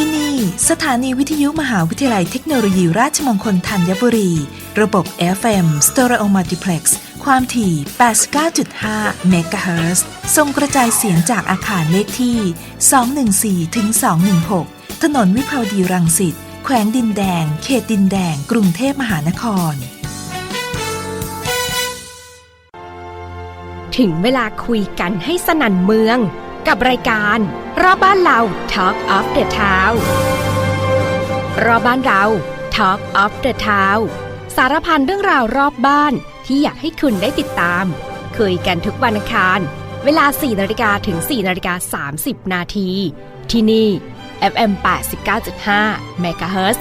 ที่นี่ สถานีวิทยุมหาวิทยาลัยเทคโนโลยีราชมงคลธัญบุรี ระบบ FM Stereo Multiplex ความถี่ 89.5 เมกะเฮิรตซ์ส่งกระจายเสียงจากอาคารเลขที่ 214ถึง216 ถนนวิภาวดีรังสิต แขวงดินแดง เขตดินแดง กรุงเทพมหานคร ถึงเวลาคุยกันให้สนั่นเมือง กับรายการ รอบบ้านเรา Talk of the Town รอบบ้านเรา Talk of the Town สารพันเรื่องราวรอบบ้านที่อยากให้คุณได้ติดตาม คุยกันทุกวันอังคาร เวลา 4นาฬิกาถึง 4นาฬิกา30 นาที ที่นี่ FM 89.5 MHz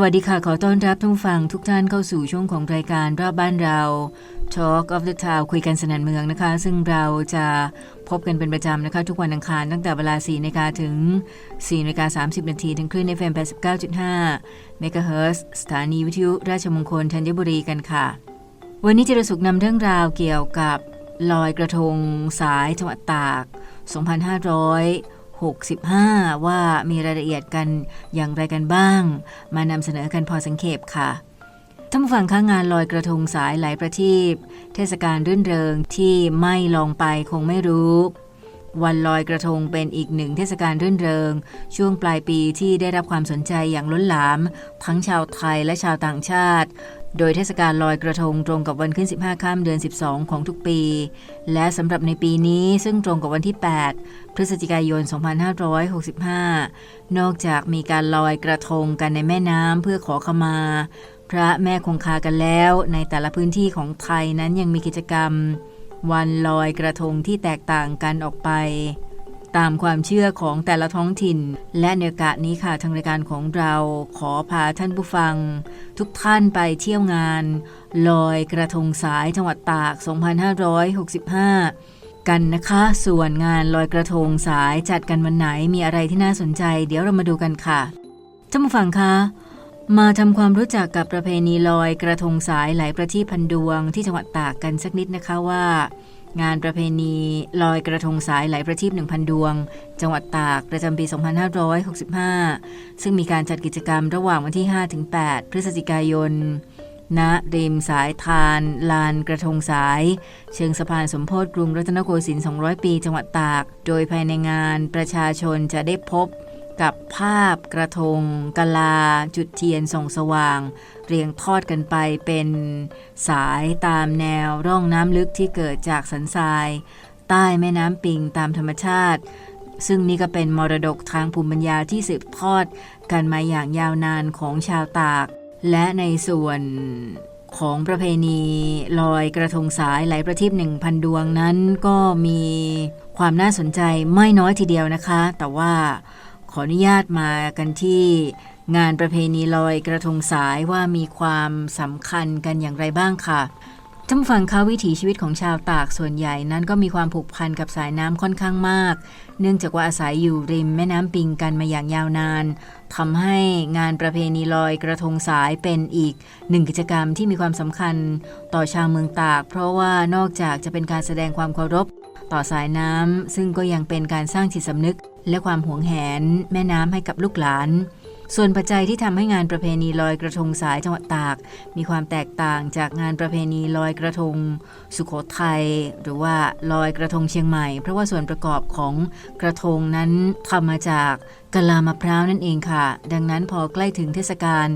สวัสดีค่ะ ขอต้อนรับท่านฟังทุกท่านเข้าสู่ช่วงของรายการรอบบ้านเรา Talk of the Town คุยกันสนันเมืองนะคะ ซึ่งเราจะพบกันเป็นประจำนะคะ ทุกวันอังคารตั้งแต่เวลา4นาฬิกาถึง4นาฬิกา30 นาทีถึงคลื่น FM 89.5 MHz สถานีวิทยุราชมงคลธัญบุรีกันค่ะ วันนี้จะระสุกนำเรื่องราวเกี่ยวกับลอยกระทงสายจังหวัดตาก 2500 65 ว่ามีรายละเอียดกันอย่างไรกันบ้าง มานำเสนอกันพอสังเขปค่ะท่านผู้ฟังข้างงานลอยกระทงสายหลายประทีปเทศกาลรื่นเริงที่ไม่ลองไปคงไม่รู้ วันลอยกระทงเป็นอีกหนึ่งเทศกาลรื่นเริง ช่วงปลายปีที่ได้รับความสนใจอย่างล้นหลาม ทั้งชาวไทยและชาวต่างชาติ โดยเทศกาลลอยกระทงตรงกับวันขึ้น 15 ข้ามเดือน 12 ของทุกปี และสำหรับในปีนี้ซึ่งตรงกับวันที่ 8 พฤศจิกายน 2565 นอกจากมีการลอยกระทงกันในแม่น้ำเพื่อขอขมา พระแม่คงคากันแล้ว ในแต่ละพื้นที่ของไทยนั้นยังมีกิจกรรม วันลอยกระทงที่แตกต่างกันออกไป ตามความเชื่อของแต่ละท้องถิ่น และในโอกาสนี้ค่ะทางรายการของเราขอพาท่านผู้ฟัง ทุกท่านไปเที่ยวงาน ลอยกระทงสายจังหวัดตาก 2565 กันนะคะ ส่วนงานลอยกระทงสายจัดกันวันไหนมีอะไรที่น่าสนใจ เดี๋ยวเรามาดูกันค่ะท่านผู้ฟังคะมาทำความรู้จักกับประเพณีลอยกระทงสายไหลประทีปพันดวงที่จังหวัดตากกันสักนิดนะคะว่า งานประเพณีลอยกระทงสายไหลประทีป1,000 ดวง จังหวัดตากประจำปี 2565 ซึ่งมีการจัดกิจกรรมระหว่างวันที่ 5-8 พฤศจิกายน ณริมสายทาน ลานกระทงสาย เชิงสะพานสมโพธิกรุงรัตนโกสินทร์ 200 ปี จังหวัดตาก โดยภายในงานประชาชนจะได้พบ กับภาพกระทงกะลา จุดเทียนส่องสว่าง เรียงทอดกันไปเป็นสายตามแนวร่องน้ำลึกที่เกิดจากสันทราย ใต้แม่น้ำปิงตามธรรมชาติ ซึ่งนี่ก็เป็นมรดกทางภูมิปัญญาที่สืบทอดกันมาอย่างยาวนานของชาวตาก และในส่วนของประเพณีลอยกระทงสายไหลประทีปหนึ่งพันดวงนั้นก็มีความน่าสนใจไม่น้อยทีเดียวนะคะ แต่ว่า ออนุญาตมากันที่งานประเพณีลอยกระทงสายว่ามีความสำคัญกันอย่างไรบ้างค่ะท่านฟังคะวิถีชีวิตของชาวตากส่วนใหญ่นั้นก็มีความผูกพันกับสายน้ำค่อนข้างมาก เนื่องจากว่าอาศัยอยู่ริมแม่น้ำปิงกันมาอย่างยาวนานทำให้งานประเพณีลอยกระทงสายเป็นอีกหนึ่งกิจกรรมที่มีความสำคัญต่อชาวเมืองตาก เพราะว่านอกจากจะเป็นการแสดงความเคารพ ต่อสายน้ำซึ่งก็ยังเป็นการสร้างจิตสำนึก และความหวงแหน แม่น้ำให้กับลูกหลาน ส่วนปัจจัยที่ทำให้งานประเพณีลอยกระทงสายจังหวัดตาก มีความแตกต่างจากงานประเพณีลอยกระทง สุขโขทัยหรือว่าลอยกระทงเชียงใหม่ เพราะว่าส่วนประกอบของกระทงนั้นทำมาจากกะลามะพร้าวนั่นเองค่ะ ดังนั้นพอใกล้ถึงเทศกาล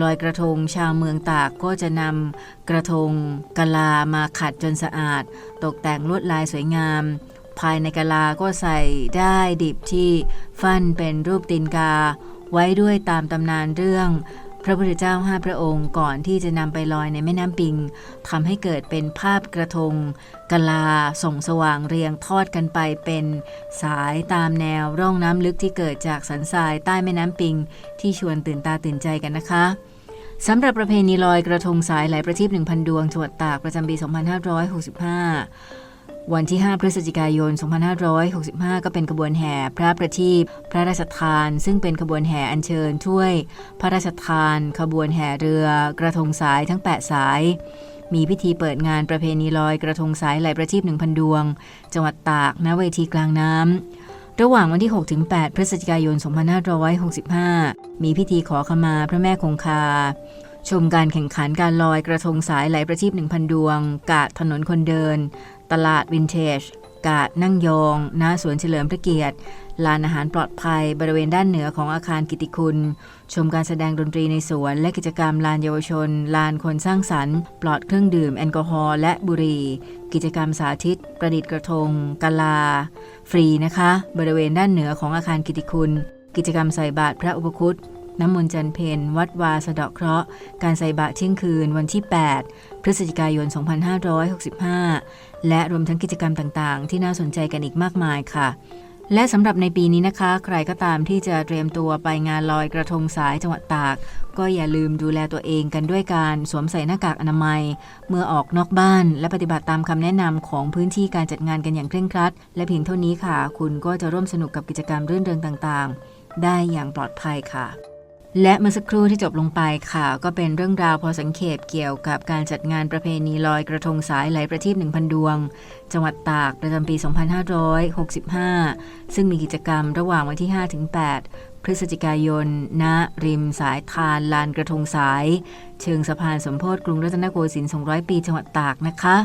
ลอยกระทงชาวเมืองตากก็จะนำกระทงกะลามาขัดจนสะอาด ตกแต่งลวดลายสวยงาม ภายในกะลาก็ใส่ได้ดิบที่ฟันเป็นรูปตีนกา ไว้ด้วยตามตำนานเรื่อง พระพุทธเจ้าห้าพระองค์ก่อนที่จะนำไปลอยในแม่น้ำปิงทำให้เกิดเป็นภาพกระทงกะลาส่องสว่างเรียงทอดกันไปเป็นสายตามแนวร่องน้ำลึกที่เกิดจากสันทรายใต้แม่น้ำปิง ที่ชวนตื่นตาตื่นใจกันนะคะสำหรับประเพณีลอยกระทงสายไหลประทีป1,000 ดวงจังหวัดตากประจำปี 2565 วันที่ 5 พฤศจิกายน 2565 ก็เป็นขบวนแห่พระประทีปพระราชทาน ซึ่งเป็นขบวนแห่อัญเชิญถ้วย พระราชทาน ขบวนแห่เรือกระทงสายทั้ง 8 สาย มีพิธีเปิดงานประเพณีลอยกระทงสายไหลประทีป1,000 ดวง จังหวัดตากณเวทีกลางน้ำระหว่างวันที่6-8พฤศจิกายน 2565 มีพิธีขอขมาพระแม่คงคา ชมการแข่งขันการลอยกระทงสายไหลประทีป1,000 ดวง กาดถนนคนเดิน ตลาดวินเทจ กาดนั่งยองณสวนเฉลิมพระเกียรติลานอาหารปลอดภัยบริเวณด้านเหนือของอาคารกิติคุณ ชมการแสดงดนตรีในสวน และกิจกรรมลานเยาวชน ลานคนสร้างสรรค์ ปลอดเครื่องดื่มแอลกอฮอล์และบุหรี่ กิจกรรมสาธิต ประดิษฐ์กระทงกะลา ฟรีนะคะ บริเวณด้านเหนือของอาคารกิติคุณ กิจกรรมใส่บาตรพระอุปคุตน้ำมนต์จันเพนวัดวาสะเดาะเคราะห์ การใส่บาตรเที่ยงคืนวันที่ 8 พฤศจิกายน 2565 และรวมทั้งกิจกรรมต่างๆ ที่น่าสนใจกันอีกมากมายค่ะ และสำหรับในปีนี้นะคะ ใครก็ตามที่จะเตรียมตัวไปงานลอยกระทงสายจังหวัดตาก ก็อย่าลืมดูแลตัวเองกันด้วยการสวมใส่หน้ากากอนามัย เมื่อออกนอกบ้าน และปฏิบัติตามคำแนะนำของพื้นที่การจัดงานกันอย่างเคร่งครัด และเพียงเท่านี้ค่ะ คุณก็จะร่วมสนุกกับกิจกรรมรื่นเริงต่างๆ ได้อย่างปลอดภัยค่ะ และเมื่อสักครู่ที่จบลงไปค่ะก็เป็นเรื่องราวพอสังเขปเกี่ยวกับการจัดงานประเพณีลอยกระทงสายไหลประทีป1,000 ดวง จังหวัดตากประจำปี 2565 ซึ่งมีกิจกรรมระหว่างวันที่ 5-8 พฤศจิกายน ณ ริมสายทานลานกระทงสาย เชิงสะพานสมโพธิกรุงรัตนโกสินทร์ 200 ปี จังหวัดตากนะคะ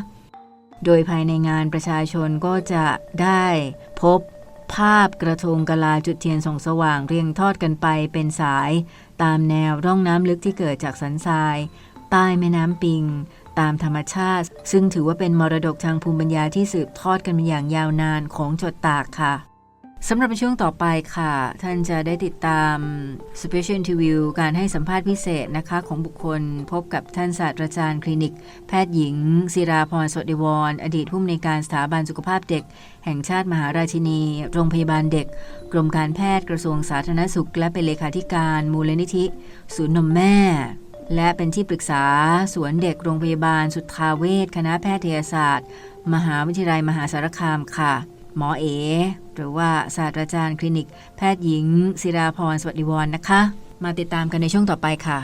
โดยภายในงานประชาชนก็จะได้พบ ภาพกระทงกะลาจุดเทียนส่องสว่างเรียงทอดกันไปเป็นสาย ตามแนวร่องน้ำลึกที่เกิดจากสันทรายใต้แม่น้ำปิง ตามธรรมชาติ ซึ่งถือว่าเป็นมรดกทางภูมิปัญญาที่สืบทอดกันมาอย่างยาวนานของจดตากค่ะ สำหรับในช่วงต่อไปค่ะ ท่านจะได้ติดตาม Special Interview การให้สัมภาษณ์พิเศษนะคะของบุคคลพบกับท่านศาสตราจารย์คลินิก แพทย์หญิง ศิราพรสดดิวรอดีตผู้อำนวยการสถาบันสุขภาพเด็ก แห่งชาติมหาราชินี โรงพยาบาลเด็ก กรมการแพทย์กระทรวงสาธารณสุข และเป็นเลขาธิการมูลนิธิ ศูนย์นมแม่ และเป็นที่ปรึกษาสวนเด็กโรงพยาบาลสุทธาเวชคณะแพทยศาสตร์ มหาวิทยาลัยมหาสารคามค่ะ หมอเอ หรือว่าศาสตราจารย์คลินิก แพทย์หญิง ศิราพรสวัสดิวรณ์นะคะ มาติดตามกันในช่วงต่อไปค่ะ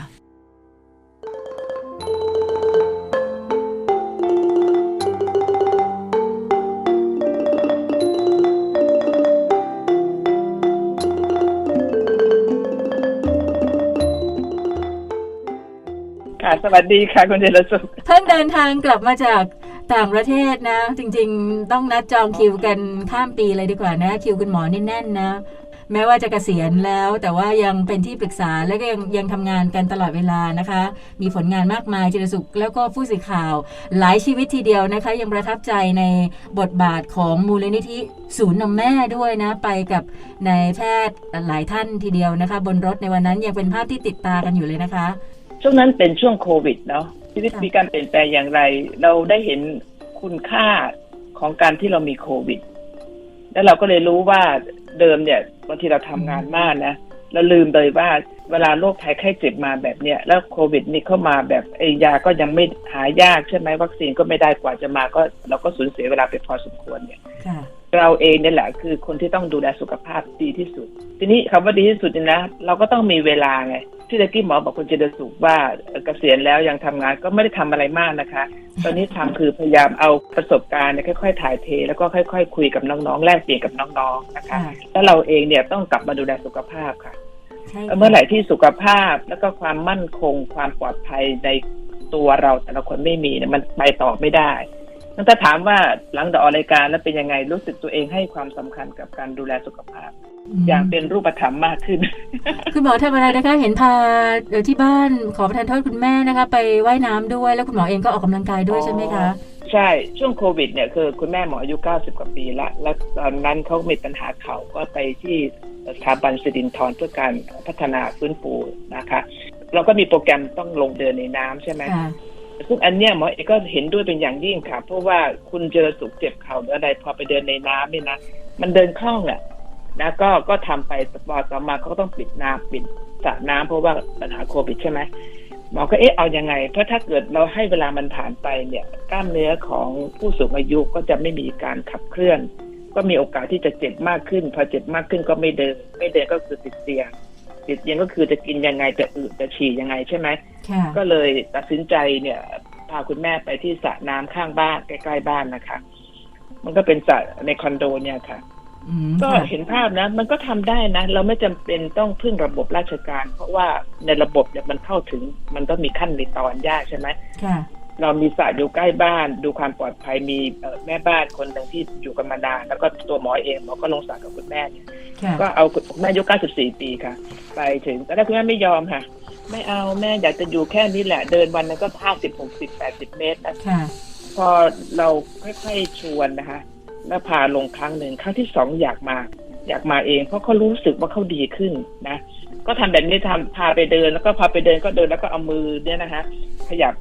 ค่ะสวัสดีค่ะคุณเจริญสุขเพิ่งเดินทางกลับมาจาก ต่างประเทศนะ จริงๆ ต้องนัดจองคิวกันข้ามปีเลยดีกว่านะ คิวคุณหมอนี่แน่นนะ แม้ว่าจะเกษียณแล้ว แต่ว่ายังเป็นที่ปรึกษาและก็ยังยังทำงานกันตลอดเวลานะคะ มีผลงานมากมายจิรสุข แล้วก็ผู้สื่อข่าว หลายชีวิตทีเดียวนะคะ ยังประทับใจในบทบาทของมูลนิธิศูนย์นมแม่ด้วยนะ ไปกับนายแพทย์หลายท่านทีเดียวนะคะ บนรถในวันนั้นยังเป็นภาพที่ติดตากันอยู่เลยนะคะ ช่วงนั้นเป็นช่วงโควิดเนาะ ชีวิตค่ะมีการเปลี่ยนแปลงอย่างไร เราได้เห็นคุณค่าของการที่เรามีโควิด แล้วเราก็เลยรู้ว่าเดิมเนี่ยบางทีเราทำงานมากนะเราลืมเลยว่าเวลาโรคภัยไข้เจ็บมาแบบเนี้ยแล้วโควิด นี่เข้ามาแบบไอ้ยาก็ยังไม่หายากใช่ไหมวัคซีนก็ไม่ได้กว่าจะมาก็ เราก็สูญเสียเวลาไปพอสมควรเนี่ยค่ะ เราเองเนี่ยแหละคือคนที่ต้องดูแลสุขภาพดีที่สุด ทีนี้คำว่าดีที่สุดเนี่ยนะ เราก็ต้องมีเวลาไงที่ตะกี้หมอบอกคุณเจริญสุขว่าเอ่อเกษียณแล้วยังทำงานก็ไม่ได้ทำอะไรมากนะคะ ตอนนี้ทำคือพยายามเอาประสบการณ์เนี่ยค่อยๆถ่ายเท แล้วก็ค่อย ๆ คุยกับน้องๆแลกเปลี่ยนกับน้องๆนะคะค่ะแล้วเราเองเนี่ยต้องกลับมาดูแลสุขภาพค่ะใช่ค่ะ เมื่อไหร่ที่สุขภาพแล้วก็ความมั่นคง ความปลอดภัยในตัวเราแต่ละคนไม่มีเนี่ยมันไปต่อไม่ได้ งั้นถ้าถามว่าหลังจากออกรายการแล้วเป็นยังไงรู้สึกตัวเองให้ความสำคัญกับการดูแลสุขภาพ อย่างเป็นรูปธรรมมากขึ้น คุณหมอทำอะไรนะคะ เห็นพาเอ่อที่บ้านขอประทานโทษคุณแม่นะคะ ไปว่ายน้ำด้วยแล้วคุณหมอเองก็ออกกำลังกายด้วยอ๋อใช่ไหมคะใช่ช่วงโควิดเนี่ยคือคุณแม่หมออายุ 90 กว่าปีละ แล้วตอนนั้นเขามีปัญหาเข่าก็ไปที่สถาบันสิรินทรเพื่อการพัฒนาฟื้นฟูนะคะ เราก็มีโปรแกรมต้องลงเดินในน้ำใช่ไหมค่ะ ซึ่งอันเนี้ยหมอเอกก็เห็นด้วยเป็นอย่างยิ่งค่ะ เพราะว่าคุณเจอสุขเจ็บเข่าหรืออะไรพอไปเดินในน้ำเนี่ยนะมันเดินคล่องแหละนะก็ก็ทำไปต่อต่อมาเขาก็ต้องปิดน้ำปิดสระน้ำเพราะว่าปัญหาโควิดใช่ไหมหมอก็เอ๊ะเอายังไง เพราะถ้าเกิดเราให้เวลามันผ่านไปเนี่ย กล้ามเนื้อของผู้สูงอายุก็จะไม่มีการขับเคลื่อน ก็มีโอกาสที่จะเจ็บมากขึ้น พอเจ็บมากขึ้นก็ไม่เดิน ไม่เดินก็คือติดเตียง ติดเตียงก็คือจะกินยังไงจะอึจะฉี่ยังไงใช่ไหมค่ะก็เลยตัดสินใจเนี่ยพาคุณแม่ไปที่สระน้ำข้างบ้านใกล้ๆบ้านนะคะ มันก็เป็นสระในคอนโดเนี่ยค่ะอืมก็ค่ะเห็นภาพนะ มันก็ทำได้นะ เราไม่จำเป็นต้องพึ่งระบบราชการ เพราะว่าในระบบเนี่ยมันเข้าถึง มันก็มีขั้นมีตอนยากใช่ไหมค่ะ เรามีสระอยู่ใกล้บ้าน ดูความปลอดภัยมีเอ่อแม่บ้านคนหนึ่งที่อยู่กันมานานแล้วก็ตัวหมอเองหมอก็ลงสระกับคุณแม่เนี่ยค่ะก็เอาคุณแม่อายุ94 ปีค่ะ ไปถึงแต่ถ้าคุณแม่ไม่ยอมค่ะ ไม่เอาแม่อยากจะอยู่แค่นี้แหละ เดินวันนึงก็50 60 80เมตรนะค่ะพอเราค่อยๆชวนนะคะ แล้วพาลงครั้งหนึ่งครั้งที่สองอยากมา อยากมาเอง เพราะเขารู้สึกว่าเขาดีขึ้นนะ ก็ทำแบบนี้ทำพาไปเดินแล้วก็พาไปเดินก็เดินแล้วก็เอามือเนี่ยนะคะขยับ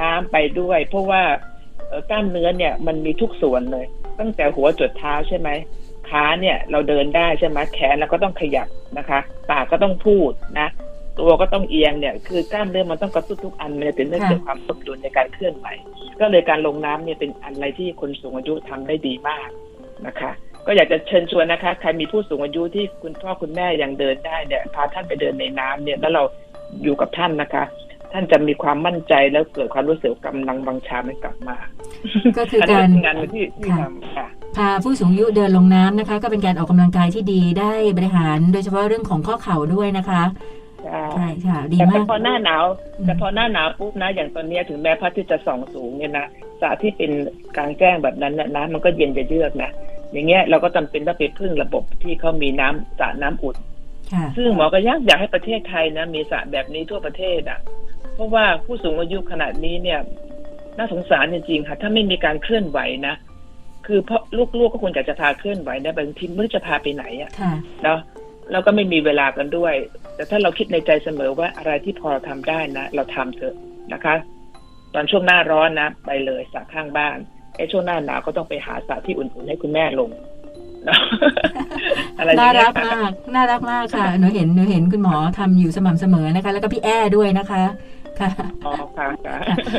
น้ำไปด้วย เพราะว่ากล้ามเนื้อเนี่ยมันมีทุกส่วนเลย ตั้งแต่หัวจดเท้าใช่ไหมขาเนี่ยเราเดินได้ใช่ไหมแขนเราก็ต้องขยับนะคะปากก็ต้องพูดนะตัวก็ต้องเอียงเนี่ยคือกล้ามเนื้อมันต้องกระตุ้นทุกอันมันจะถึงได้เกิดความสมดุลในการเคลื่อนไหวก็เลยการลงน้ำเนี่ยเป็นอะไรที่คนสูงอายุทำได้ดีมากนะคะ ก็อยากจะเชิญชวนนะคะ ใครมีผู้สูงอายุที่คุณพ่อคุณแม่ยังเดินได้เนี่ยพาท่านไปเดินในน้ำเนี่ยแล้วเราอยู่กับท่านนะคะ ท่านจะมีความมั่นใจแล้วเกิดความรู้สึกกำลังวังชามันกลับมา ก็คืออันนี้การเป็นงานที่ที่ค่ะทำค่ะพาผู้สูงอายุเดินลงน้ำนะคะ ก็เป็นการออกกำลังกายที่ดีได้บริหาร โดยเฉพาะเรื่องของข้อเข่าด้วยนะคะใช่ค่ะดีแต่มากพอหน้าหนาวอืมแต่พอหน้าหนาวปุ๊บนะ อย่างตอนเนี้ยถึงแม้พระอาทิตย์จะส่องสูงเนี่ยนะสระที่เป็นกลางแจ้งแบบนั้นนะน้ำมันก็เย็นจะเยือกนะอย่างเงี้ยเราก็จำเป็นต้องไปพึ่งระบบที่เขามีน้ำสระน้ำอุ่นค่ะซึ่งหมอก็อยากอยากให้ประเทศไทยนะมีสระแบบนี้ทั่วประเทศอะ เพราะว่าผู้สูงอายุขนาดนี้เนี่ย น่าสงสารจริงๆค่ะ ถ้าไม่มีการเคลื่อนไหวนะคือเพราะลูกๆก็ควรอยากจะพาเคลื่อนไหวนะบางทีไม่รู้จะพาไปไหนอะค่ะเนาะเราก็ไม่มีเวลากันด้วย แต่ถ้าเราคิดในใจเสมอว่าอะไรที่พอเราทำได้นะ เราทำเถอะนะคะ ตอนช่วงหน้าร้อนนะไปเลยสระข้างบ้านไอ้ช่วงหน้าหนาวก็ต้องไปหาสระที่อุ่นๆให้คุณแม่ลงเนาะอะไรอย่าน่างเงี้รัยกมาก น่ารักมากค่ะ หนูเห็น หนูเห็นคุณหมอทำอยู่สม่ำเสมอนะคะ แล้วก็พี่แอ้ด้วยนะคะ ค่ะอ๋อค่ะค่ะ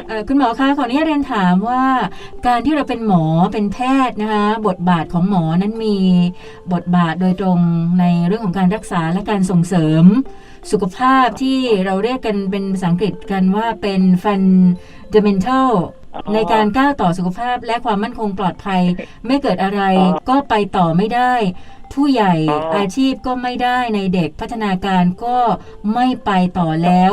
เอ่อคุณหมอคะขออนุญาตเรียนถามว่า การที่เราเป็นหมอเป็นแพทย์นะคะบทบาทของหมอนั้นมีบทบาทโดยตรงในเรื่องของการรักษาและการส่งเสริม สุขภาพที่เราเรียกกันเป็นภาษาอังกฤษกันว่าเป็น fundamental อ๋อ ในการก้าวต่อสุขภาพและความมั่นคงปลอดภัย ไม่เกิดอะไรอ๋อก็ไปต่อไม่ได้ ผู้ใหญ่อ๋อออาชีพก็ไม่ได้ในเด็กพัฒนาการก็ไม่ไปต่อแล้ว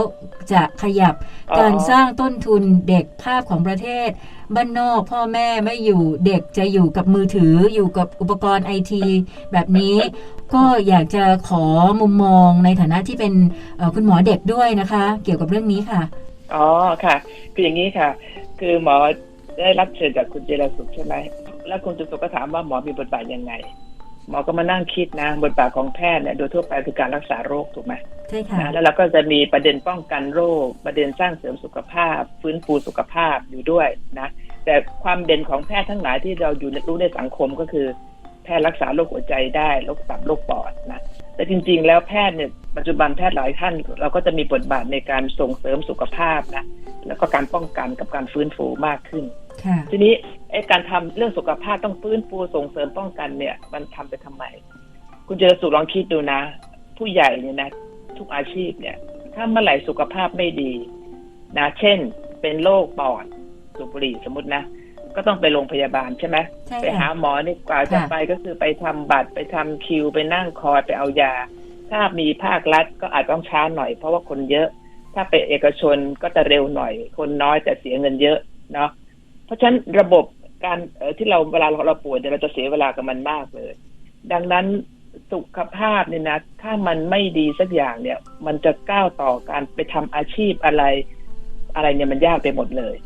จะขยับการสร้างต้นทุนเด็กภาพของประเทศ บ้านนอกพ่อแม่ไม่อยู่เด็กจะอยู่กับมือถืออยู่กับอุปกรณ์ไอทีแบบนี้ก็อยากจะขอมุมมองในฐานะที่เป็นเอ่อคุณหมอเด็กด้วยนะคะ เกี่ยวกับเรื่องนี้ค่ะ อ๋อค่ะ คืออย่างนี้ค่ะ คือหมอได้รับเชิญจากคุณเจรสุขใช่ไหมแล้วคุณจุสุขก็ถามว่าหมอมีบทบาทยังไง หมอก็มานั่งคิดนะบทบาทของแพทย์เนี่ยโดยทั่วไปคือการรักษาโรคถูกไหมใช่ค่ะนะแล้วเราก็จะมีประเด็นป้องกันโรค ประเด็นสร้างเสริมสุขภาพ ฟื้นฟูสุขภาพอยู่ด้วยนะแต่ความเด่นของแพทย์ทั้งหลายที่เราอยู่ในรู้ในสังคมก็คือ แพทย์รักษาโรคหัวใจได้โรคตับโรคปอดนะแต่จริง ๆ แล้วแพทย์เนี่ย ปัจจุบันแพทย์หลายท่าน เราก็จะมีบทบาทในการส่งเสริมสุขภาพนะแล้วก็การป้องกันกับการฟื้นฟูมากขึ้นค่ะทีนี้ไอ้การทำเรื่องสุขภาพต้องฟื้นฟูส่งเสริมป้องกันเนี่ย มันทำไปทำไม คุณเจรสุลองคิดดูนะ ผู้ใหญ่เนี่ยนะ ทุกอาชีพเนี่ย ถ้าเมื่อไหร่สุขภาพไม่ดี นะ เช่น เป็นโรคปอดสูบบุหรี่สมมตินะก็ต้องไปโรงพยาบาลใช่ไหมใช่ไปหาค่ะหมอนี่กว่าจะค่ะไปก็คือไปทำบัตรไปทำคิว ไปนั่งคอยไปเอายา ถ้ามีภาครัฐก็อาจต้องช้าหน่อย เพราะว่าคนเยอะ ถ้าไปเอกชนก็จะเร็วหน่อย คนน้อยแต่เสียเงินเยอะเนาะเพราะฉะนั้นระบบการเอ่อที่เราเวลาเราเราป่วยเนี่ยเราจะเสียเวลากับมันมากเลย ดังนั้นสุขภาพเนี่ยนะ ถ้ามันไม่ดีสักอย่างเนี่ย มันจะก้าวต่อการไปทำอาชีพอะไร อะไรเนี่ยมันยากไปหมดเลย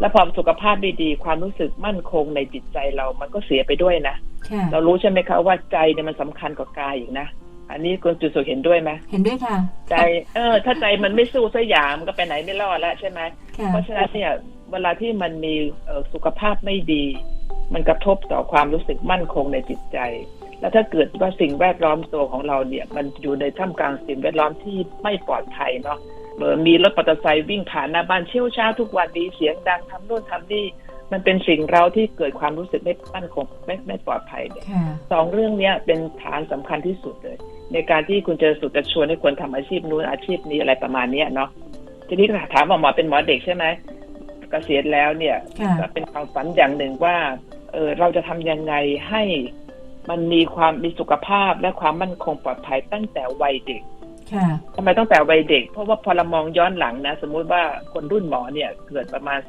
แล้วพอสุขภาพไม่ดีความรู้สึกมั่นคงในจิตใจเรามันก็เสียไปด้วยนะค่ะเรารู้ใช่ไหมคะว่าใจเนี่ยมันสำคัญกว่ากายอีกนะ อันนี้คุณจุดสุขเห็นด้วยไหมเห็นด้วยค่ะ ใจเออ ถ้าใจมันไม่สู้สยามก็ไปไหนไม่รอดแล้วใช่ไหมค่ะเพราะฉะนั้นเนี่ย เวลาที่มันมีเอ่อสุขภาพไม่ดี มันกระทบต่อความรู้สึกมั่นคงในจิตใจ แล้วถ้าเกิดว่าสิ่งแวดล้อมตัวของเราเนี่ย มันอยู่ในท่ามกลางสิ่งแวดล้อมที่ไม่ปลอดภัยเนาะเมื่อมีรถมอเตอร์ไซค์วิ่งผ่านหน้าบ้านเชี่ยวช้าทุกวันดีเสียงดังทำโน่นทำนี่ มันเป็นสิ่งเราที่เกิดความรู้สึกไม่มั่นคงไม่ไม่ปลอดภัยเนี่ยค่ะสองเรื่องเนี้ยเป็นฐานสำคัญที่สุดเลย ในการที่คุณเจอสุดจะชวนให้คนทำอาชีพนู้นอาชีพนี้อะไรประมาณเนี้ยเนาะทีนี้ถามว่าหมอเป็นหมอเด็กใช่ไหมเกษียณแล้วเนี่ยค่ะก็เป็นความฝันอย่างหนึ่งว่าเออเราจะทำยังไงให้มันมีความมีสุขภาพและความมั่นคงปลอดภัยตั้งแต่วัยเด็กค่ะ ทำไมตั้งแต่วัยเด็ก เพราะว่าพอเรามองย้อนหลังนะ สมมุติว่าคนรุ่นหมอเนี่ย เกิดประมาณ 2,490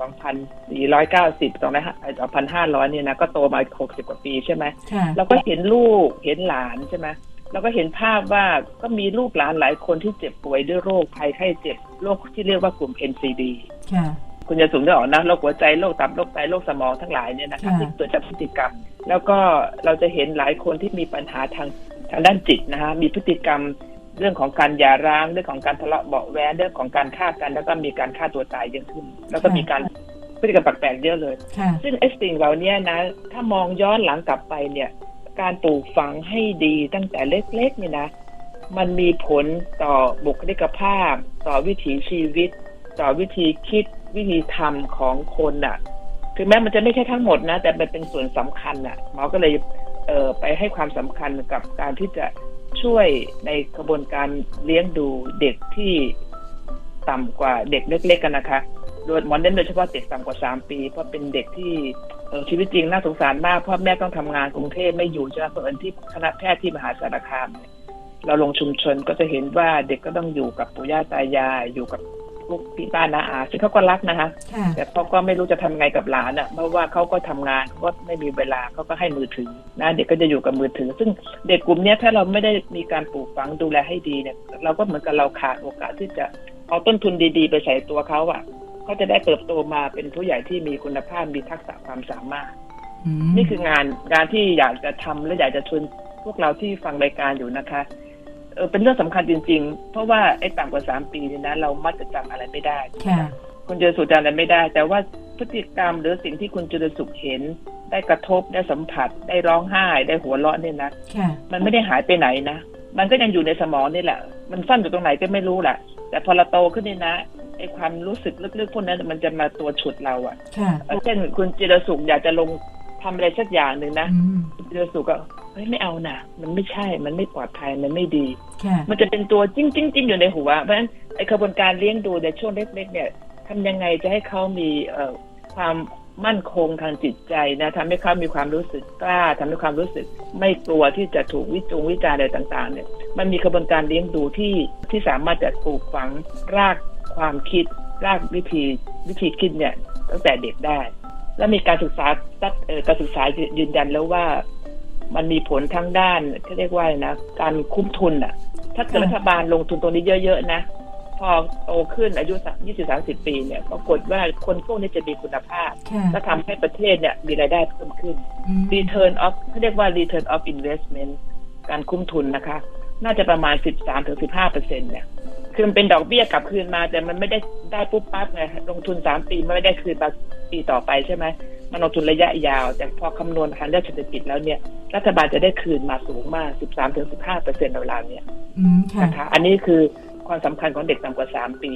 2,500 เนี่ยนะก็โตมา 60 กว่าปีใช่ไหมค่ะเราก็เห็นลูกเห็นหลานใช่ไหมเราก็เห็นภาพว่าก็มีลูกหลานหลายคนที่เจ็บป่วยด้วยโรคภัยไข้เจ็บโรคที่เรียกว่ากลุ่ม NCD ค่ะคุณจะสูงได้ออกนะโรคหัวใจโรคตับโรคไตโรคสมองทั้งหลายเนี่ยนะคะค่ะที่เกิดจากพฤติกรรม แล้วก็เราจะเห็นหลายคนที่มีปัญหาทางทางด้านจิตนะคะมีพฤติกรรม เรื่องของการหย่าร้างเรื่องของการทะเลาะเบาะแว้งเรื่องของการฆ่ากัน แล้วก็มีการฆ่าตัวตายเยอะขึ้น แล้วก็มีการพฤติกรรมแปลกๆเยอะเลยค่ะซึ่งไอ้สิ่งเหล่านี้นะ ถ้ามองย้อนหลังกลับไปเนี่ย การปลูกฝังให้ดีตั้งแต่เล็กๆเนี่ยนะ มันมีผลต่อบุคลิกภาพ ต่อวิถีชีวิต ต่อวิธีคิดวิธีทำของคนน่ะ ถึงแม้มันจะไม่ใช่ทั้งหมดนะ แต่มันเป็นส่วนสำคัญน่ะหมอก็เลยเอ่อไปให้ความสำคัญกับการที่จะ ช่วยในกระบวนการเลี้ยงดูเด็กที่ต่ำกว่าเด็กเล็กๆกันนะคะ โดยหมอเน้นโดยเฉพาะเด็กต่ำกว่าสามปี เพราะเป็นเด็กที่ชีวิตจริงน่าสงสารมากพ่อแม่ต้องทำงานกรุงเทพไม่อยู่ใช่ไหมเพราะเอิญที่คณะแพทย์ที่มหาสารคามเนี่ยเราลงชุมชนก็จะเห็นว่าเด็กก็ต้องอยู่กับปู่ย่าตายายอยู่กับ พวกพี่ป้านาอาซึ่งเขาก็รักนะคะค่ะแต่เขาก็ไม่รู้จะทำไงกับหลานอะเพราะว่าเขาก็ทำงานเขาก็ไม่มีเวลาเขาก็ให้มือถือนะเด็กก็จะอยู่กับมือถือ ซึ่งเด็กกลุ่มเนี้ยถ้าเราไม่ได้มีการปลูกฝังดูแลให้ดีเนี่ย เราก็เหมือนกับเราขาดโอกาสที่จะเอาต้นทุนดีๆ ไปใส่ตัวเขาอะเขาจะได้เติบโตมาเป็นผู้ใหญ่ที่มีคุณภาพมีทักษะความสามารถอืมนี่คืองานงานที่อยากจะทำและอยากจะชวนพวกเราที่ฟังรายการอยู่นะคะ เออเป็นเรื่องสำคัญจริง ๆ เพราะว่าไอ้ต่ำกว่าสามปีเนี่ยนะเรามักจะจำอะไรไม่ได้ค่ะคุณเจอสุจำอะไรไม่ได้ แต่ว่าพฤติกรรมหรือสิ่งที่คุณเจอสุขเห็น ได้กระทบได้สัมผัส ได้ร้องไห้ ได้หัวเราะเนี่ยนะค่ะมันไม่ได้หายไปไหนนะมันก็ยังอยู่ในสมองนี่แหละ มันซ่อนอยู่ตรงไหนก็ไม่รู้แหละแต่พอเราโตขึ้นนี่นะไอ้ความรู้สึกลึกๆพวกนั้นมันจะมาตัวฉุดเราอะค่ะเช่นคุณจิรสุขอยากจะลงทำอะไรสักอย่างหนึ่งนะอืมคุณจิรสุขก็เฮ้ย ไม่เอานะมันไม่ใช่ มันไม่ปลอดภัยมันไม่ดีค่ะมันจะเป็นตัวจิ้งจิ้งจิ้งอยู่ในหัวเพราะฉะนั้นไอ้กระบวนการเลี้ยงดูในช่วงเล็กๆเนี่ยทำยังไงจะให้เขามีเอ่อความมั่นคงทางจิตใจนะทำให้เขามีความรู้สึกกล้าทำให้ความรู้สึก ไม่กลัวที่จะถูกวิจงวิจารณ์อะไรต่างๆ เนี่ย มันมีกระบวนการเลี้ยงดูที่ที่สามารถจะปลูกฝังรากความคิด รากวิธีวิธีคิดเนี่ยตั้งแต่เด็กได้ และมีการศึกษาตัดเอ่อการศึกษายืนยันแล้วว่า มันมีผลทั้งด้านที่เรียกว่าอะไรนะการคุ้มทุนอะ ถ้าเกิดค่ะรัฐบาลลงทุนตรงนี้เยอะๆนะพอโตขึ้นอายุสักยี่สิบสามสิบปีเนี่ยปรากฏว่าคนพวกนี้จะมีคุณภาพค่ะและทำให้ประเทศเนี่ยมีรายได้เพิ่มขึ้นอืม return of เขาเรียกว่า return of investment การคุ้มทุนนะคะ น่าจะประมาณ13ถึง15เปอร์เซ็นเนี่ยคือมันเป็นดอกเบี้ยกลับคืนมา แต่มันไม่ได้ได้ปุ๊บปั๊บไงลงทุน3ปีมันไม่ได้คืนมาปีต่อไปใช่ไหม มันลงทุนระยะยาว แต่พอคำนวณทางด้านเศรษฐกิจแล้วเนี่ย รัฐบาลจะได้คืนมาสูงมาก 13ถึง15เปอร์เซ็นต์ราวๆเนี่ยอืมค่ะนะคะอันนี้คือความสำคัญของเด็กต่ำกว่า 3 ปี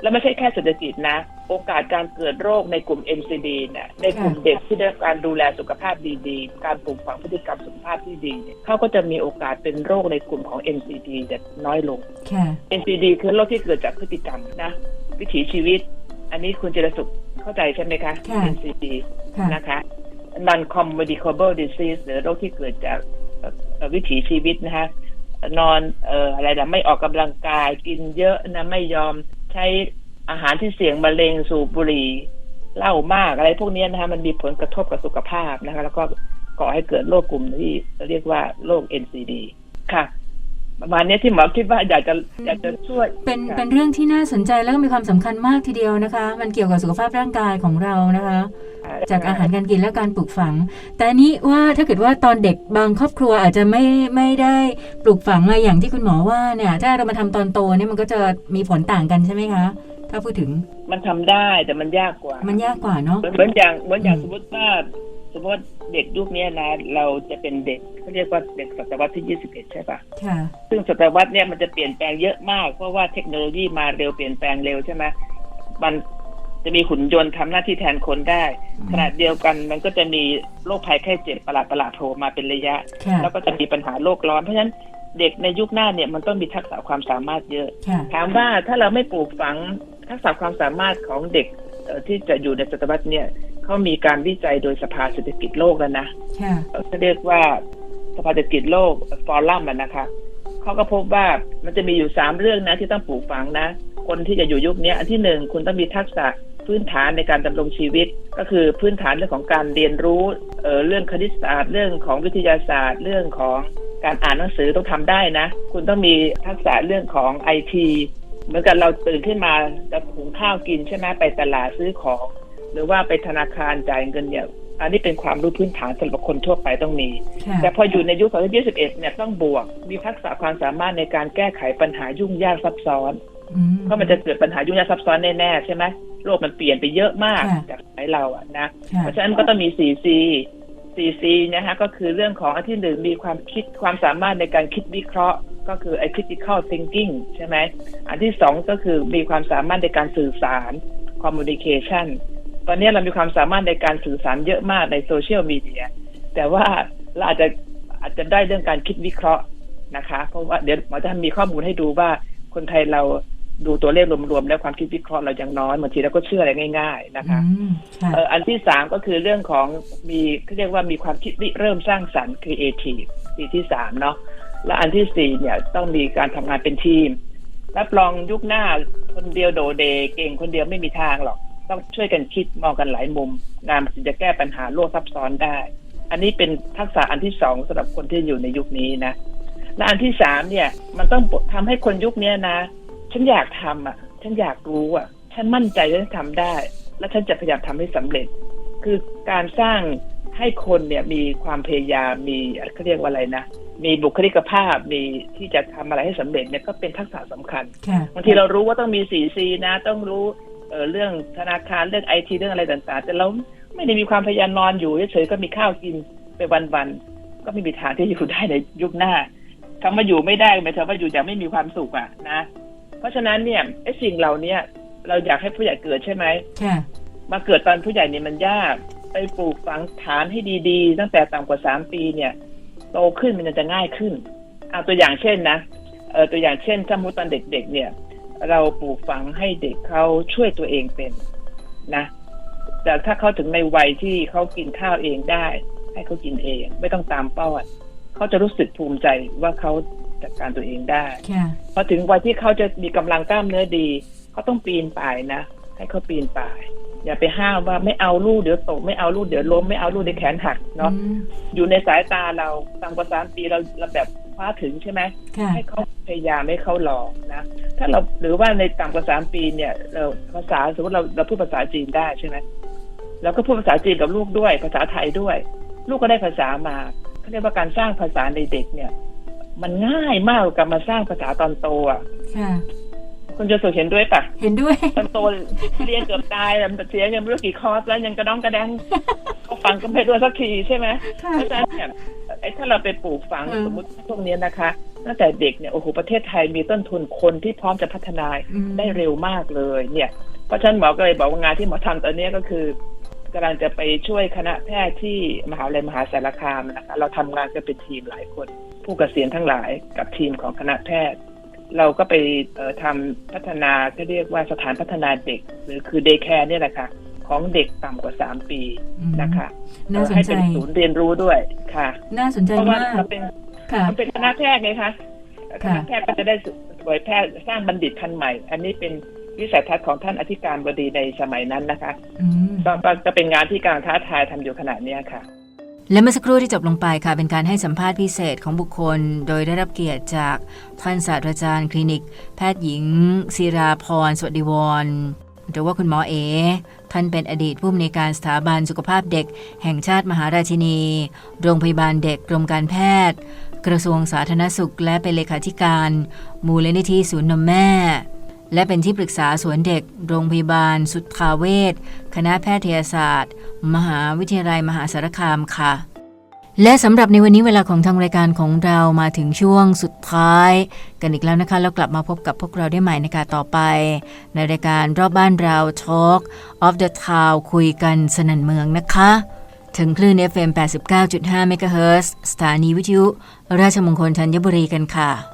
แล้วไม่ใช่แค่เศรษฐกิจนะ โอกาสการเกิดโรคในกลุ่ม NCD เนี่ยในกลุ่มเด็กที่ได้รับการดูแลสุขภาพดีๆ การปลูกฝังพฤติกรรมสุขภาพที่ดีเนี่ยเขาก็จะมีโอกาสเป็นโรคในกลุ่มของ NCD จะน้อยลงค่ะ NCD คือโรคที่เกิดจากพฤติกรรมนะ วิถีชีวิต อันนี้คุณเจรสุขเข้าใจใช่ไหมคะค่ะ NCD ค่ะนะคะ non communicable disease หรือโรคที่เกิดจากเอ่อเอ่อวิถีชีวิตนะคะนอนเอ่ออะไรนะไม่ออกกำลังกายกินเยอะนะไม่ยอมใช้อาหารที่เสี่ยงมะเร็งสูบบุหรี่เหล้ามากอะไรพวกนี้นะคะมันมีผลกระทบกับสุขภาพนะคะ แล้วก็ก่อให้เกิดโรคกลุ่มที่เรียกว่าโรค NCD ค่ะ ประมาณเนี้ยที่หมอคิดว่าอยากจะอยากจะช่วย เป็นค่ะเป็นเรื่องที่น่าสนใจแล้วก็มีความสำคัญมากทีเดียวนะคะ มันเกี่ยวกับสุขภาพร่างกายของเรานะคะ จากอาหารการกินและการปลูกฝัง แต่อันนี้ว่าถ้าเกิดว่าตอนเด็กบางครอบครัวอาจจะไม่ไม่ได้ปลูกฝังมาอย่างที่คุณหมอว่าเนี่ยถ้าเรามาทำตอนโตเนี่ยมันก็จะมีผลต่างกันใช่ไหมคะถ้าพูดถึงมันทำได้แต่มันยากกว่า มันยากกว่าเนาะเหมือนเหมือนอย่างเหมือนอย่างอืมสมมติว่า สมมติว่าเด็กยุคนี้นะ เราจะเป็นเด็กเขาเรียกว่าเด็กศตวรรษที่ 21 ใช่ปะค่ะ ซึ่งศตวรรษเนี่ยมันจะเปลี่ยนแปลงเยอะมาก เพราะว่าเทคโนโลยีมาเร็วเปลี่ยนแปลงเร็วใช่ไหมมันจะมีหุ่นยนต์ทำหน้าที่แทนคนได้อืมขณะเดียวกันมันก็จะมีโรคภัยไข้เจ็บประหลาดประหลาดๆโผล่มาเป็นระยะค่ะแล้วก็จะมีปัญหาโลกร้อนเพราะฉะนั้นเด็กในยุคหน้าเนี่ยมันต้องมีทักษะความสามารถเยอะค่ะถามว่าถ้าเราไม่ปลูกฝังทักษะความสามารถของเด็กเอ่อที่จะอยู่ในศตวรรษเนี่ย เขามีการวิจัยโดยสภาเศรษฐกิจโลกแล้วนะค่ะเขาเรียกว่าสภาเศรษฐกิจโลกฟอรัมอะนะคะเขาก็พบว่ามันจะมีอยู่สามเรื่องนะที่ต้องปลูกฝังนะ คนที่จะอยู่ยุคนี้อันที่หนึ่งคุณต้องมีทักษะพื้นฐานในการดำรงชีวิต ก็คือพื้นฐานเรื่องของการเรียนรู้เอ่อเรื่องคณิตศาสตร์ เรื่องของวิทยาศาสตร์ เรื่องของการอ่านหนังสือต้องทำได้นะ คุณต้องมีทักษะเรื่องของไอทีเหมือนกับเราตื่นขึ้นมาจะหุงข้าวกินใช่ไหมไปตลาดซื้อของ หรือว่าไปธนาคารจ่ายเงินเนี่ย อันนี้เป็นความรู้พื้นฐานสำหรับคนทั่วไปต้องมีค่ะแต่พออยู่ในยุค2021เนี่ยต้องบวก มีทักษะความสามารถในการแก้ไขปัญหายุ่งยากซับซ้อนอืมเพราะมันจะเกิดปัญหายุ่งยากซับซ้อนแน่ๆใช่ไหมโลกมันเปลี่ยนไปเยอะมากค่ะจากสมัยเราอะนะค่ะเพราะฉะนั้นก็ต้องมี 4C 4C นะฮะก็คือเรื่องของอันที่หนึ่งมีความคิดความสามารถในการคิดวิเคราะห์ ก็คือไอ้ critical thinking ใช่ไหมอันที่สองก็คือมีความสามารถในการสื่อสาร communication ตอนนี้เรามีความสามารถในการสื่อสารเยอะมากในโซเชียลมีเดียแต่ว่าเราอาจจะอาจจะได้เรื่องการคิดวิเคราะห์นะคะ เพราะว่าเดี๋ยวหมอจะมีข้อมูลให้ดูว่าคนไทยเราดูตัวเลขรวมๆแล้วความคิดวิเคราะห์เรายังน้อยบางทีเราก็เชื่ออะไรง่าย ๆนะคะอืมค่ะเอ่ออันที่สามก็คือเรื่องของมีเขาเรียกว่ามีความคิดริเริ่มสร้างสรรค์ creative ปีที่สามเนาะและอันที่สี่เนี่ยต้องมีการทำงานเป็นทีมรับรองยุคหน้าคนเดียวโดดเดเก่งคนเดียวไม่มีทางหรอก ต้องช่วยกันคิดมองกันหลายมุม งานมันถึงจะแก้ปัญหาโลกซับซ้อนได้ อันนี้เป็นทักษะอันที่สองสำหรับคนที่อยู่ในยุคนี้นะและอันที่สามเนี่ย มันต้องทำให้คนยุคเนี้ยนะ ฉันอยากทำอะ ฉันอยากรู้อะ ฉันมั่นใจว่าฉันทำได้ และฉันจะพยายามทำให้สำเร็จ คือการสร้างให้คนเนี่ยมีความพยายามมีเขาเรียกว่าอะไรนะมีบุคลิกภาพมีที่จะทำอะไรให้สำเร็จเนี่ยก็เป็นทักษะสำคัญค่ะบางทีเรารู้ว่าต้องมี 4C นะ ต้องรู้ เออเรื่องธนาคารเรื่องไอทีเรื่องอะไรต่างๆ แต่เราไม่ได้มีความพยายามนอนอยู่เฉยๆก็มีข้าวกินไปวันๆก็ไม่มีทางที่จะอยู่ได้ในยุคหน้าคำว่าอยู่ไม่ได้หมายถึงว่าอยู่อย่างไม่มีความสุขอะนะ เพราะฉะนั้นเนี่ยไอ้สิ่งเหล่าเนี้ยเราอยากให้ผู้ใหญ่เกิดใช่ไหมค่ะมาเกิดตอนผู้ใหญ่เนี่ยมันยากไปปลูกฝังฐานให้ดีๆ ตั้งแต่ต่ำกว่าสามปีเนี่ยโตขึ้นมันจะง่ายขึ้นเอาตัวอย่างเช่นนะเออตัวอย่างเช่นถ้ามุติตอนเด็กๆเนี่ย เราปลูกฝังให้เด็กเขาช่วยตัวเองเป็นนะ แต่ถ้าเขาถึงในวัยที่เขากินข้าวเองได้ ให้เขากินเอง ไม่ต้องตามป้อนเขาจะรู้สึกภูมิใจว่าเขาจัดการตัวเองได้ค่ะพอถึงวัยที่เขาจะมีกำลังกล้ามเนื้อดีเขาต้องปีนป่ายนะ ให้เขาปีนป่าย อย่าไปห้ามว่าไม่เอาลูกเดี๋ยวตกไม่เอาลูกเดี๋ยวล้มไม่เอาลูกเดี๋ยวแขนหักเนาะอืมอยู่ในสายตาเราต่ำกว่าสามปีเราเราแบบคว้าถึงใช่ไหมค่ะให้เขาพยายามให้เขาลองนะถ้าเราหรือว่าในต่ำกว่าสามปีเนี่ยเราภาษาสมมติเราเราพูดภาษาจีนได้ใช่ไหมเราก็พูดภาษาจีนกับลูกด้วย ภาษาไทยด้วย ลูกก็ได้ภาษามาเขาเรียกว่าการสร้างภาษาในเด็กเนี่ย มันง่ายมากกว่าการมาสร้างภาษาตอนโตอะ ค่ะคุณจะสุเห็นด้วยปะเห็นด้วยตอนโตเรียนเกือบตายแล้วมันเสียเงินไม่รู้กี่คอร์สแล้วยังกระด้องกระแดงเขาฟังก็ไม่รู้สักทีใช่ไหมค่ะเพราะฉะนั้นเนี่ยไอ้ถ้าเราไปปลูกฝังอืมสมมติพวกเนี้ยนะคะตั้งแต่เด็กเนี่ยโอ้โหประเทศไทยมีต้นทุนคนที่พร้อมจะพัฒนาอืมได้เร็วมากเลยเนี่ย เพราะฉะนั้นหมอก็เลยบอกว่างานที่หมอทำตอนเนี้ยก็คือกำลังจะไปช่วยคณะแพทย์ที่มหาวิทยาลัยมหาสารคามนะคะเราทำงานกันเป็นทีมหลายคน ผู้เกษียณทั้งหลายกับทีมของคณะแพทย์ เราก็ไปเอ่อทำพัฒนาที่เรียกว่าสถานพัฒนาเด็ก หรือคือเดย์แคร์เนี่ยแหละค่ะ ของเด็กต่ำกว่าสามปีอืมนะคะน่าสนให้ใจเป็นศูนย์เรียนรู้ด้วยค่ะ น่าสนใจเพราะว่ามากเราเป็นค่ะเราเป็นคณะแพทย์ไงคะคค่ะณะแพทย์ก็จะได้เผยแพร่สร้างบัณฑิตพันธุ์ใหม่ อันนี้เป็นวิสัยทัศน์ของท่านอธิการบดีในสมัยนั้นนะคะอืมก็ก็ก็เป็นงานที่กำลังท้าทายทำอยู่ขณะเนี้ยค่ะ และเมื่อสักครู่ที่จบลงไปค่ะ เป็นการให้สัมภาษณ์พิเศษของบุคคล โดยได้รับเกียรติจากท่านศาสตราจารย์คลินิก แพทย์หญิงศิราพรสวัสดิวรหรือว่าคุณหมอเอ ท่านเป็นอดีตผู้อำนวยการสถาบันสุขภาพเด็ก แห่งชาติมหาราชินี โรงพยาบาลเด็กกรมการแพทย์ กระทรวงสาธารณสุข และเป็นเลขาธิการ มูลนิธิศูนย์นมแม่ และเป็นที่ปรึกษาสวนเด็ก โรงพยาบาล สุทธาเวชคณะแพทยศาสตร์ มหาวิทยาลัยมหาสารคามค่ะ และสำหรับในวันนี้เวลาของทางรายการของเรามาถึงช่วงสุดท้าย กันอีกแล้วนะคะ แล้วกลับมาพบกับพวกเราได้ใหม่ในการต่อไป ในรายการรอบบ้านเรา Talk of the Town คุยกันสนันเมืองนะคะถึงคลื่น FM 89.5 MHz สถานีวิทยุ ราชมงคลธัญบุรีกันค่ะ